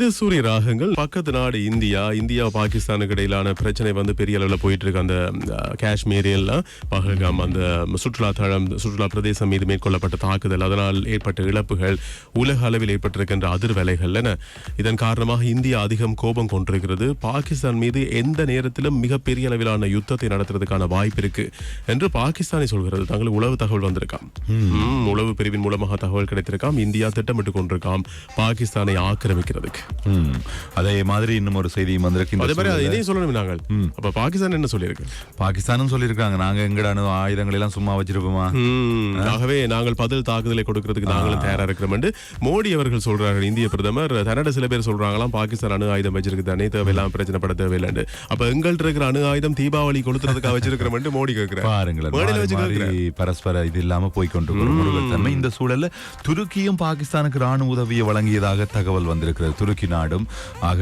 இது சூரிய ராகங்கள் பக்கத்து நாடு இந்தியா இந்தியா பாகிஸ்தானுக்கு இடையிலான பிரச்சனை வந்து பெரிய அளவில் போயிட்டு இருக்கு அந்த காஷ்மீர் எல்லாம் பகல்காம் அந்த சுற்றுலா தளம் சுற்றுலா பிரதேசம் மீது மேற்கொள்ளப்பட்ட தாக்குதல் அதனால் ஏற்பட்ட இழப்புகள் உலக அளவில் ஏற்பட்டிருக்கின்ற அதிர்வலைகள் என. இதன் காரணமாக இந்தியா அதிகம் கோபம் கொண்டிருக்கிறது. பாகிஸ்தான் மீது எந்த நேரத்திலும் மிகப்பெரிய அளவிலான யுத்தத்தை நடத்துறதுக்கான வாய்ப்பு இருக்கு என்று பாகிஸ்தானை சொல்கிறது. தங்களுக்கு உளவு தகவல் வந்திருக்காம். உளவு பிரிவின் மூலமாக தகவல் கிடைத்திருக்காம். இந்தியா திட்டமிட்டு கொண்டிருக்காம். பாகிஸ்தானை ஆக்கிரமிக்கிறதுக்கு. அதே மாதிரி இன்னும் ஒரு செய்தியும் வந்திருக்கு. அதே மாதிரி. இதையும் சொல்லணும் நாங்கள். அப்ப பாகிஸ்தான் என்ன சொல்லியிருக்கு? பாகிஸ்தானும் சொல்லியிருக்காங்க. நாங்க எங்கட அணு ஆயுதங்கள் எல்லாம் சும்மா வச்சிருப்போமா? ஆகவே நாங்கள் பதில் தாக்குதலை கொடுக்கிறதுக்கு நாங்களும் தயாரா இருக்கிறோம் என்று மோடி அவர்கள் சொல்றார்கள் இந்திய பிரதமர். தன்னோட சில பேர் சொல்றாங்களாம் பாகிஸ்தான் அணு ஆயுதம் வச்சிருக்கு தானே தேவையில்லாம பிரச்சனை பட தேவையில்லை அப்ப எங்கள்ட்ட இருக்கிற அணு ஆயுதம் தீபாவளி கொளுத்துறதுக்காக வச்சிருக்கிறோம் என்று மோடி பாருங்களேன் கேட்கிறார். பரஸ்பர இது இல்லாம போய் கொண்டு இந்த சூழல்ல துருக்கியும் பாகிஸ்தானுக்கு ராணுவ உதவியை வழங்கியதாக தகவல் வந்திருக்கிறது. துருக்கி நாடும். ஆக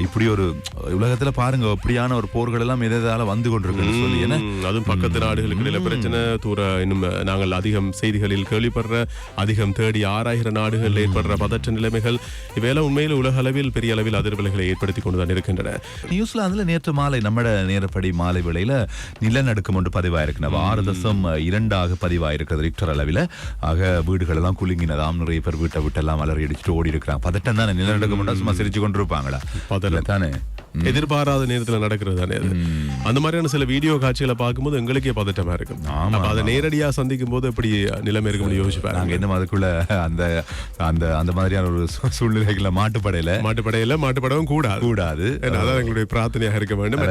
இப்படி ஒரு உலகத்துல பாருங்க அப்படியான ஒரு போர்கள் எல்லாம் எதால வந்து கொண்டிருக்கு சொல்லி அதுவும் பக்கத்து நாடுகளுக்கு இடையில பிரச்சனை தூர இன்னும் நாங்கள் அதிகம் செய்திகளில் கேள்விப்படுற அதிகம் தேடி ஆராய்கிற நாடுகளில் ஏற்படுற பதற்ற நிலைமைகள் இவையெல்லாம் உண்மையில் உலக அளவில் பெரிய அளவில் அதிர்வலைகளை ஏற்படுத்தி கொண்டுதான் இருக்கின்றன. நியூசிலாந்துல நேற்று மாலை நம்மட நேரப்படி மாலை வேளையில நிலநடுக்கம் ஒன்று பதிவாயிருக்கு ஆறு தசம் இரண்டாக பதிவாயிருக்கிறது ரிக்டர் அளவில். ஆக வீடுகள் எல்லாம் குலுங்கினதாம் நிறைய பேர் வீட்டை விட்டெல்லாம் அலறி அடிச்சுட்டு ஓடி இருக்கிறாங்க பதட்டம் தானே நிலநடுக்கம் உண்டா சும்மா சிரிச்சு கொண்டு இருப்பாங்களா. தானே. எதிர்பாராத நேரத்துல நடக்கிறது தானே அது அந்த மாதிரியான சில வீடியோ காட்சிகளை பார்க்கும்போது எங்களுக்கே பதட்டமா இருக்கும் அதை நேரடியா சந்திக்கும் போது எப்படி நிலைமை இருக்கும்னு யோசிச்சு நாங்க பாருங்க என்ன அதுக்குள்ள அந்த அந்த அந்த மாதிரியான ஒரு சூழ்நிலைகளை மாட்டுப்படையில மாட்டுப்படையில மாட்டுப்படவும் கூடாது. கூடாது. அதான் எங்களுடைய பிரார்த்தனையாக இருக்க வேண்டும்.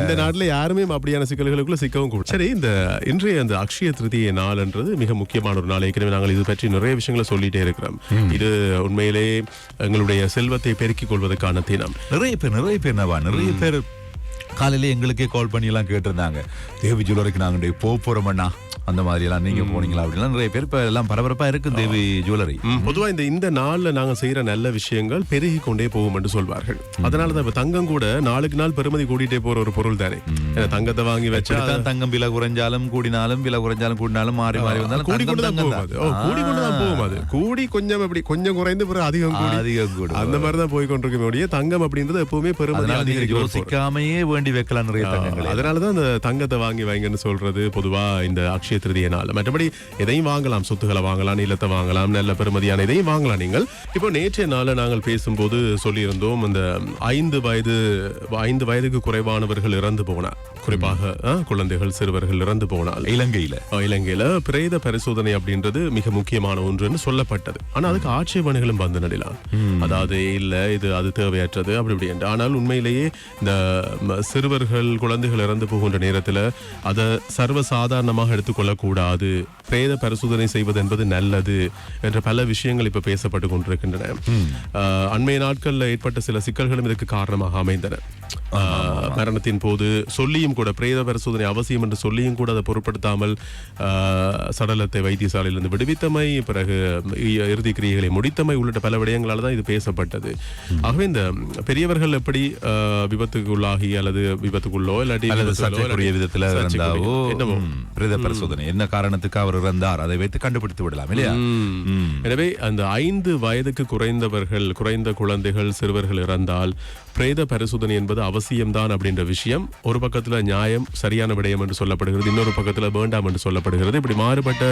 இந்த நாட்டுல யாருமே அப்படியான சிக்கல்களுக்குள்ள சிக்கவும் கூடாது. சரி இந்த இன்றைய அந்த அக்ஷய திருதிய நாள்ன்றது மிக முக்கியமான ஒரு நாள். ஏற்கனவே நாங்கள் இது பற்றி நிறைய விஷயங்களை சொல்லிட்டே இருக்கிறோம். இது உண்மையிலே எங்களுடைய செல்வத்தை பெருக்கிக் கொள்வதற்கான தினம். நிறைய பேர் நிறைய பேர் நவா நிறைய பேர் காலையில எங்களுக்கே கால் பண்ணி எல்லாம் கேட்டிருந்தாங்க. தேவி ஜுவல்லரிக்கு நாங்க போக போறோம்ண்ணா அந்த மாதிரி எல்லாம் நீங்க போனீங்களா? அப்படிலாம் நிறைய பேர் இப்ப எல்லாம் பரபரப்பா இருக்கு தேவி ஜுவல்லரி. பொதுவா இந்த இந்த நாள்ல நாங்க செய்யற நல்ல விஷயங்கள் பெருகி கொண்டே போகும் என்று சொல்வார்கள் அதனாலதான் இப்ப தங்கம் கூட நாளுக்கு நாள் பெருமதி கூட்டிட்டே போற ஒரு பொருள் தானே. தங்கத்தை வாங்கி வச்சா தங்கம் விலை குறைஞ்சாலும் கூடினாலும் விலை குறைஞ்சாலும் கூடினாலும் மாறி மாறி வந்தாலும் கூடி கொண்டு தங்கம் தான் தங்கம் போகும் அது கூடி கொண்டு தான் போகும் அது. கூடி கொஞ்சம் அப்படி கொஞ்சம் குறைந்து பிறகு அதிகம் கூடி. அதிகம் கூடும். அந்த மாதிரி தான் போய் கொண்டிருக்க முடியும் தங்கம் அப்படின்றது எப்பவுமே பெருமதி பொருள். யோசிக்காமையே வேண்டி வைக்கலாம் நிறைய தங்கங்களை. அதனாலதான் அந்த தங்கத்தை வாங்கி வைங்கன்னு சொல்றது பொதுவா இந்த அக்ஷய திருதிய நாள் மற்றபடி எதையும் வாங்கலாம். சொத்துக்களை வாங்கலாம் நிலத்தை வாங்கலாம் நல்ல பெருமதியான எதையும் வாங்கலாம் நீங்கள். இப்போ நேற்றைய நாள நாங்கள் பேசும்போது சொல்லியிருந்தோம் இந்த ஐந்து வயது ஐந்து வயதுக்கு குறைவானவர்கள் இறந்து போனார். குறிப்பாக குழந்தைகள் சிறுவர்கள் இறந்து போனால். இலங்கையில. இலங்கையில பிரேத பரிசோதனை அப்படின்றது மிக முக்கியமான ஒன்றுன்னு சொல்லப்பட்டது. ஆனா அதுக்கு ஆட்சேபனைகளும் வந்து நடிலாம் அதாவது இல்ல இது அது தேவையற்றது அப்படி இப்படி என்று. ஆனால் உண்மையிலேயே இந்த சிறுவர்கள் குழந்தைகள் இறந்து போகின்ற நேரத்துல அதை சர்வசாதாரணமாக எடுத்துக்கொள்ள கூடாது பிரேத பரிசோதனை செய்வது என்பது நல்லது என்ற பல விஷயங்கள் இப்ப பேசப்பட்டு கொண்டிருக்கின்றன. அண்மைய நாட்கள்ல ஏற்பட்ட சில சிக்கல்களும் இதுக்கு காரணமாக அமைந்தன. மரணத்தின் போது சொல்லியும் கூட பிரேத பரிசோதனை அவசியம் என்று சொல்லியும் கூட அதை பொருட்படுத்தாமல் சடலத்தை வைத்தியசாலையிலிருந்து விடுவித்தமை பிறகு இறுதி கிரியைகளை முடித்தமை உள்ளிட்ட பல விடயங்களால தான் இது பேசப்பட்டது. ஆகவே இந்த பெரியவர்கள் எப்படி ஆஹ், விபத்துக்கு உள்ளாகி அல்லது விபத்துக்குள்ளோ இல்லாட்டி விதத்துல என்னவோ. பிரேத பரிசோதனை. என்ன காரணத்துக்கு அவர் இறந்தார் அதை வைத்து கண்டுபிடித்து விடலாம் இல்லையா. எனவே அந்த ஐந்து வயதுக்கு குறைந்தவர்கள் குறைந்த குழந்தைகள் சிறுவர்கள் இறந்தால் பிரேத பரிசோதனை என்பது அவசியம்தான் அப்படின்ற விஷயம். ஒரு பக்கத்துல நியாயம் சரியான விடயம் என்று சொல்லப்படுகிறது. இன்னொரு பக்கத்துல வேண்டாம் என்று சொல்லப்படுகிறது. இப்படி மாறுபட்ட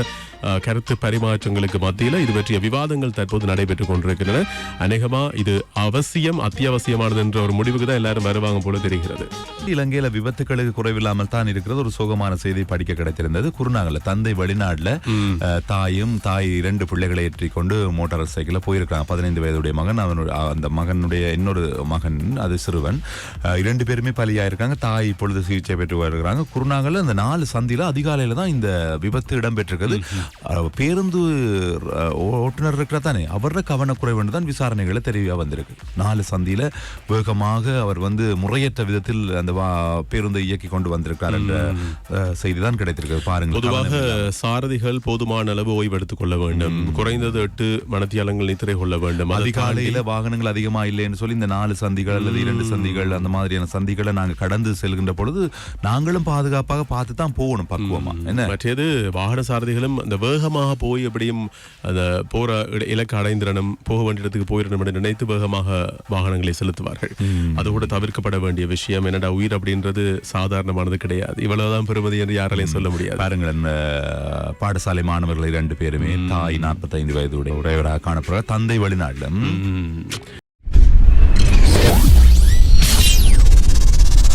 கருத்து பரிமாற்றங்களுக்கு மத்தியில இது பற்றிய விவாதங்கள் தற்போது நடைபெற்றுக் கொண்டிருக்கின்றன. அநேகமா இது அவசியம் அத்தியாவசியமானது என்ற ஒரு முடிவுக்கு தான் எல்லாரும் வருவாங்க போல தெரிகிறது. இலங்கையில விபத்துகளுக்கு குறைவில்லாமல் தான் இருக்கிறது. ஒரு சோகமான செய்தி படிக்க கிடைத்திருந்தது. குருநாகல்ல தந்தை வெளிநாட்டுல தாயும் தாய் இரண்டு பிள்ளைகளை ஏற்றிக் கொண்டு மோட்டார் சைக்கிள்ல போயிருக்காங்க பதினைந்து வயதுடைய மகன் அவனுடைய அந்த மகனுடைய இன்னொரு மகன் அது சிறுவன். இரண்டு பேருமே பலியாயிருக்காங்க. தாய் இப்பொழுது சிகிச்சை பெற்று வருகிறாங்க. குருநாகல்ல அந்த நாலு சந்தியில அதிகாலையில தான் இந்த விபத்து இடம்பெற்றிருக்கிறது பேருந்து ஓட்டுநர் இருக்கிற தானே? அவரோட கவனக்குறைவு தான் விசாரணைகளை தெரிய வந்திருக்கு. நாலு சந்தியில வேகமாக அவர் வந்து முறையற்ற விதத்தில் அந்த பேருந்தை இயக்கி கொண்டு வந்திருக்கார் என்ற செய்தி தான் கிடைத்திருக்கு பாருங்க பொதுவாக சாரதிகள் போதுமான அளவு ஓய்வு எடுத்துக் கொள்ள வேண்டும். குறைந்தது எட்டு மணத்தியாலங்கள் நித்திரை கொள்ள வேண்டும். அது அதிகாலையில வாகனங்கள் அதிகமா இல்லைன்னு சொல்லி இந்த நாலு சந்திகள் அல்லது இரண்டு சந்திகள் அந்த மாதிரியான சந்திகளை நாங்க கடந்து செல்கின்ற பொழுது நாங்களும் பாதுகாப்பாக பார்த்து தான் போகணும் பக்குவமா. என்ன? மற்றது வாகன சாரதிகளும் அந்த வேகமாக போய் எப்படியும் அந்த போற இலக்கு அடைந்திரணும் போக வேண்டிய இடத்துக்கு போயிடணும் என்று நினைத்து வேகமாக வாகனங்களை செலுத்துவார்கள். அது கூட தவிர்க்கப்பட வேண்டிய விஷயம். என்னடா உயிர் அப்படின்றது சாதாரணமானது கிடையாது. இவ்வளவுதான் பெருமதி என்று யாராலையும் சொல்ல முடியாது. பாருங்கள் பாடசாலை மாணவர்கள் இரண்டு பேருமே தாய் நாற்பத்தைந்து வயதுடைய உடையவராக காணப்படுற தந்தை வெளிநாடுல ம். ம்.